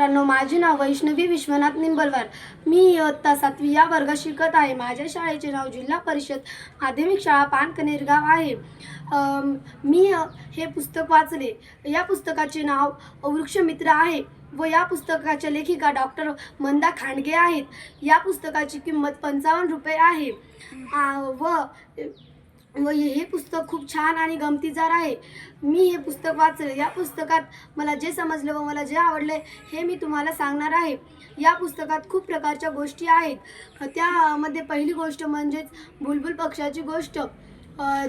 मित्रांनो माझे नाव वैष्णवी विश्वनाथ निंबलवार. मी इयत्ता सातवी या वर्गात शिकत आहे. माझ्या शाळेचे नाव जिल्हा परिषद माध्यमिक शाळा पानकनेरगाव आहे. मी हे पुस्तक वाचले. या पुस्तकाचे नाव वृक्षमित्र आहे व या पुस्तकाच्या लेखिका डॉक्टर मंदा खांडगे आहेत. या पुस्तकाची किंमत पंचावन्न रुपये आहे. व व हे पुस्तक खूप छान आणि गमतीदार आहे. मी हे पुस्तक वाचले. या पुस्तकात मला जे समजलं व मला जे आवडले हे मी तुम्हाला सांगणार आहे. या पुस्तकात खूप प्रकारच्या गोष्टी आहेत. त्यामध्ये पहिली गोष्ट म्हणजेच बुलबुल पक्षाची गोष्ट.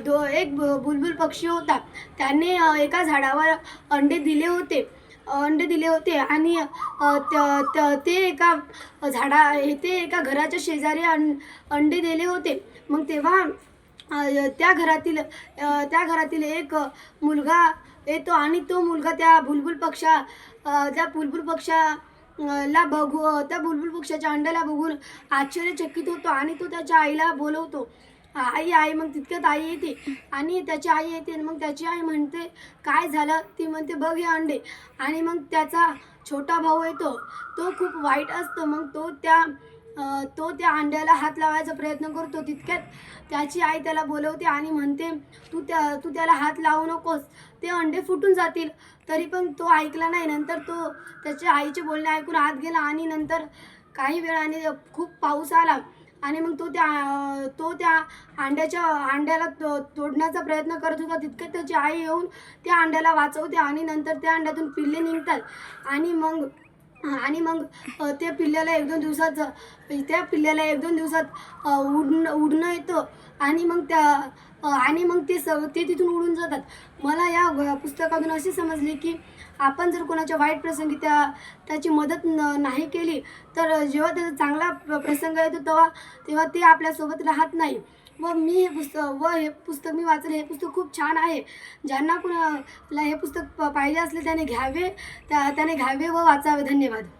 दो एक बुलबुल पक्षी होता. त्याने एका झाडावर अंडे दिले होते. अंडे दिले होते आणि त- त- ते एका झाडा ते एका घराच्या शेजारी अंडे दिले होते. मग तेव्हा त्या घरातील त्या घरातील एक मुलगा येतो आणि तो मुलगा त्या बुलबुल पक्षा त्या बुलबुल पक्षा ला बघू त्या बुलबुल पक्षाच्या अंड्याला बघून आश्चर्यचकित होतो आणि तो त्याच्या आईला बोलवतो आई आई मग तितक्यात आई येते आणि त्याची आई येते आणि मग त्याची आई म्हणते काय झालं? ती म्हणते बघ हे अंडे. आणि मग त्याचा छोटा भाऊ येतो तो खूप वाईट असतो मग तो त्या तो त्या अंड्याला हात लावायचा प्रयत्न करतो तितक्यात. त्याची आई त्याला बोलवते आणि म्हणते तू त्या तू त्याला हात लावू नकोस. ते अंडे फुटून जातील. तरी पण तो ऐकला नाही. नंतर तो त्याच्या आईचे बोलणे ऐकून आत गेला आणि नंतर काही वेळाने खूप पाऊस आला. आणि मग तो त्या तो त्या अंड्याच्या अंड्याला तो तोडण्याचा प्रयत्न करत होता. तितक्यात त्याची आई येऊन त्या अंड्याला वाचवते आणि नंतर त्या अंड्यातून पिल्ले निघतात. आणि मग आणि मग त्या पिल्ल्याला एक दोन दिवसात त्या पिल्ल्याला एक दोन दिवसात उडणं उडणं येतं आणि मग त्या आणि मग ते स ते तिथून उडून जातात. मला या पुस्तकातून असे समजले की आपण जर कोणाच्या वाईट प्रसंगी त्या त्याची मदत न नाही केली तर जेव्हा त्याचा चांगला प्र- प्रसंग येतो तेव्हा तेव्हा ते आपल्यासोबत राहत नाही. व मी हे पुस्तक व हे पुस्तक मी वाचले हे पुस्तक खूप छान आहे. ज्यांना कुणाला हे पुस्तक पाहिजे असले त्याने घ्यावे त्या त्याने घ्यावे व वाचावे. धन्यवाद.